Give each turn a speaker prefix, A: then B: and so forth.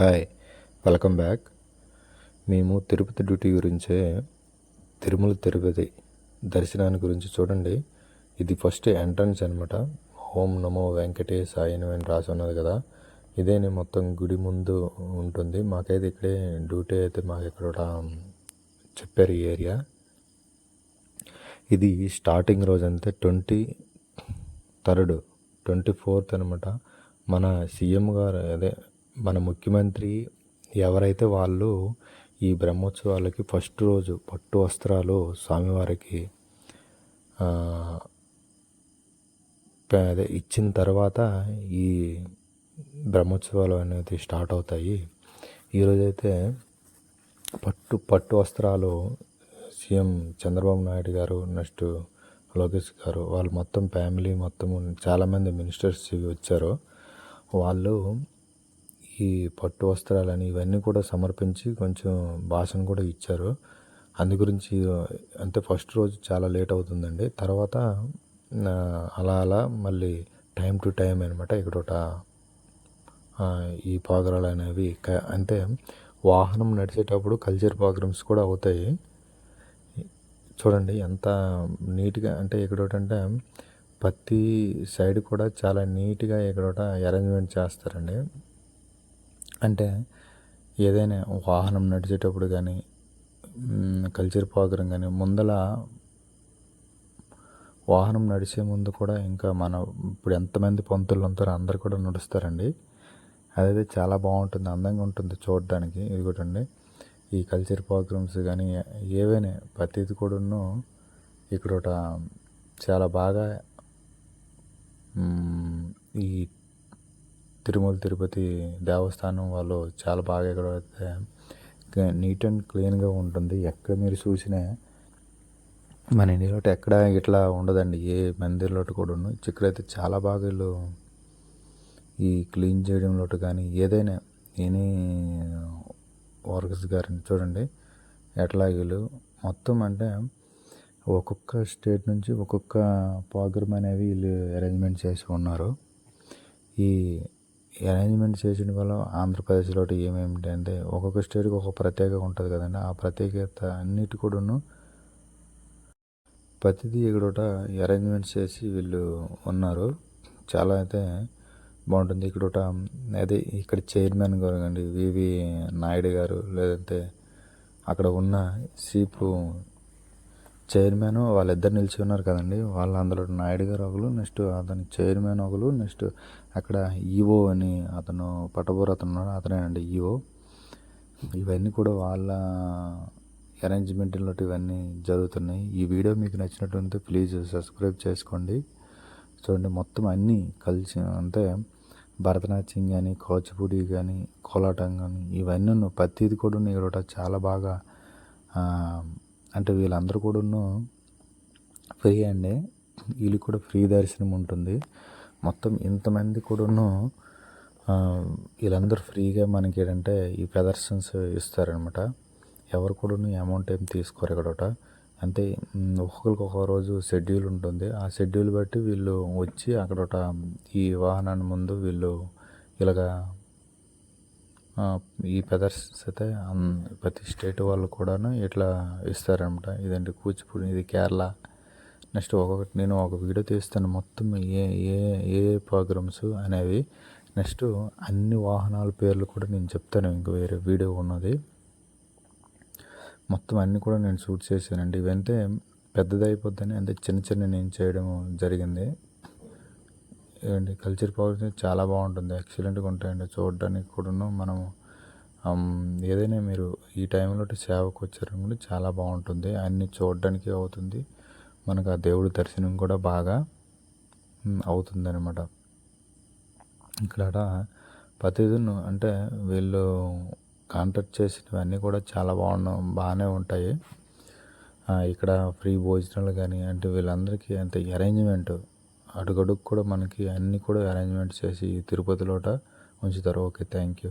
A: Hi welcome back మేము Tirupati duty గురించే తిరుమల తిరుపతి దర్శనాన్ని గురించి చూడండి. ఇది ఫస్ట్ ఎంట్రన్స్ అనమాట ఓం నమో వెంకటేశాయన అని రాసి ఉన్నది కదా. ఇదేనే మొత్తం గుడి ముందు ఉంటుంది. మాకైతే ఇక్కడే డ్యూటీ అయితే మాకు ఇక్కడ చెప్పారు ఈ ఏరియా. ఇది స్టార్టింగ్ రోజు అంతే. ట్వంటీ థర్డ్ ట్వంటీ ఫోర్త్ అనమాట మన సీఎం గారు అదే మన ముఖ్యమంత్రి ఎవరైతే వాళ్ళు ఈ బ్రహ్మోత్సవాలకి ఫస్ట్ రోజు పట్టు వస్త్రాలు స్వామివారికి అదే ఇచ్చిన తర్వాత ఈ బ్రహ్మోత్సవాలు అనేది స్టార్ట్ అవుతాయి. ఈరోజైతే పట్టు పట్టు వస్త్రాలు సీఎం చంద్రబాబు నాయుడు గారు నెక్స్ట్ లోకేష్ గారు వాళ్ళు మొత్తం ఫ్యామిలీ మొత్తం చాలామంది మినిస్టర్స్ వచ్చారు. వాళ్ళు ఈ పట్టు వస్త్రాలని ఇవన్నీ కూడా సమర్పించి కొంచెం భాషను కూడా ఇచ్చారు. అందు గురించి అంటే ఫస్ట్ రోజు చాలా లేట్ అవుతుందండి. తర్వాత అలా అలా మళ్ళీ టైం టు టైం అనమాట ఇక్కడ ఈ ప్రోగ్రాలు అనేవి క- అంటే వాహనం నడిచేటప్పుడు కల్చర్ ప్రోగ్రామ్స్ కూడా అవుతాయి. చూడండి ఎంత నీట్గా అంటే ఇక్కడ ప్రతి సైడ్ కూడా చాలా నీట్గా ఇక్కడ అరేంజ్మెంట్ చేస్తారండి. అంటే ఏదైనా వాహనం నడిచేటప్పుడు కానీ కల్చర్ ప్రోగ్రాం కానీ ముందల వాహనం నడిచే ముందు కూడా ఇంకా మన ఇప్పుడు ఎంతమంది పంతులు ఉంటారో అందరు కూడా నడుస్తారండి. అదైతే చాలా బాగుంటుంది అందంగా ఉంటుంది చూడడానికి. ఇది కూడా అండి. ఈ కల్చర్ ప్రోగ్రామ్స్ కానీ ఏవైనా ప్రతిది కూడాను ఇక్కడ ఒక చాలా బాగా ఈ తిరుమల తిరుపతి దేవస్థానం వాళ్ళు చాలా బాగా ఇక్కడ అయితే నీట్ అండ్ క్లీన్గా ఉంటుంది. ఎక్కడ మీరు చూసినా మన ఇండియాలో ఎక్కడ ఇట్లా ఉండదండి. ఏ మందిర్లో కూడాను. ఇక్కడైతే చాలా బాగా వీళ్ళు ఈ క్లీన్ చేయడంలో కానీ ఏదైనా ఎనీ వర్కర్స్ గారిని చూడండి. ఎట్లా వీళ్ళు మొత్తం అంటే ఒక్కొక్క స్టేట్ నుంచి ఒక్కొక్క ప్రోగ్రామ్ అనేవి వీళ్ళు అరేంజ్మెంట్ చేసి ఉన్నారు. ఈ అరేంజ్మెంట్ చేసిన వల్ల ఆంధ్రప్రదేశ్లో ఏమేమిటి అంటే ఒక్కొక్క స్టేట్కి ఒక ప్రత్యేకత ఉంటుంది కదండి. ఆ ప్రత్యేకత అన్నిటి కూడాను ప్రతిదీ ఇక్కడ అరేంజ్మెంట్స్ చేసి వీళ్ళు ఉన్నారు. చాలా అయితే బాగుంటుంది. ఇక్కడ అదే ఇక్కడ చైర్మన్ గారు అండి వివి నాయుడు గారు లేదంటే అక్కడ ఉన్న సీపు చైర్మన్ వాళ్ళిద్దరు నిలిచి ఉన్నారు కదండి. వాళ్ళు అందులో నాయుడు గారు ఒకరు నెక్స్ట్ అతని చైర్మన్ ఒకరు నెక్స్ట్ అక్కడ ఈవో అని అతను పట్టబోరు అతను ఉన్నాడు. అతనేనండి ఈవో. ఇవన్నీ కూడా వాళ్ళ అరేంజ్మెంట్లో ఇవన్నీ జరుగుతున్నాయి. ఈ వీడియో మీకు నచ్చినట్టుంటే ప్లీజ్ సబ్స్క్రైబ్ చేసుకోండి. చూడండి మొత్తం అన్నీ కలిసి అంటే భరతనాట్యం కానీ కూచిపూడి కానీ కోలాటం కానీ ఇవన్నీ ఉన్న ప్రతిది కూడా ఇక్కడ చాలా బాగా అంటే వీళ్ళందరూ కూడాను ఫ్రీ అండి. వీళ్ళు కూడా ఫ్రీ దర్శనం ఉంటుంది. మొత్తం ఇంతమంది కూడాను వీళ్ళందరూ ఫ్రీగా మనకి ఏంటంటే ఈ ప్రదర్శన్స్ ఇస్తారనమాట ఎవరు కూడా అమౌంట్ ఏం తీసుకోరు ఇక్కడ అంటే ఒక్కొక్కరికి ఒక్కొక్క రోజు షెడ్యూల్ ఉంటుంది. ఆ షెడ్యూల్ బట్టి వీళ్ళు వచ్చి అక్కడ ఒక ఈ వాహనాన్ని ముందు వీళ్ళు ఇలాగా ఈ ప్రదర్శన అయితే ప్రతి స్టేట్ వాళ్ళు కూడాను ఇట్లా ఇస్తారనమాట ఇదంటే కూచిపూడి ఇది కేరళ. నెక్స్ట్ ఒక్కొక్కటి నేను ఒక వీడియో తీస్తాను. మొత్తం ఏ ఏ ఏ ప్రోగ్రామ్స్ అనేవి. నెక్స్ట్ అన్ని వాహనాల పేర్లు కూడా నేను చెప్తాను. ఇంక వేరే వీడియో ఉన్నది. మొత్తం అన్నీ కూడా నేను షూట్ చేశానండి. ఇవంటే పెద్దది అయిపోద్దని అంటే చిన్న చిన్న నేను చేయడం జరిగింది. ఏంటి కల్చర్ ప్రోగ్రామ్స్ చాలా బాగుంటుంది. ఎక్సలెంట్గా ఉంటాయండి. చూడడానికి కూడాను మనము ఏదైనా మీరు ఈ టైంలో సేవకు వచ్చారనుకుంటే చాలా బాగుంటుంది. అన్ని చూడడానికి అవుతుంది. మనకు ఆ దేవుడి దర్శనం కూడా బాగా అవుతుందనమాట ఇక్కడ ప్రతిదిన అంటే వీళ్ళు కాంటాక్ట్ చేసినవన్నీ కూడా చాలా బాగున్నా బాగానే ఉంటాయి. ఇక్కడ ఫ్రీ భోజనాలు కానీ అంటే వీళ్ళందరికీ అంత అరేంజ్మెంట్ అడుగడుగు కూడా మనకి అన్నీ కూడా అరేంజ్మెంట్ చేసి తిరుపతిలోట ఉంచుతారు. Okay thank you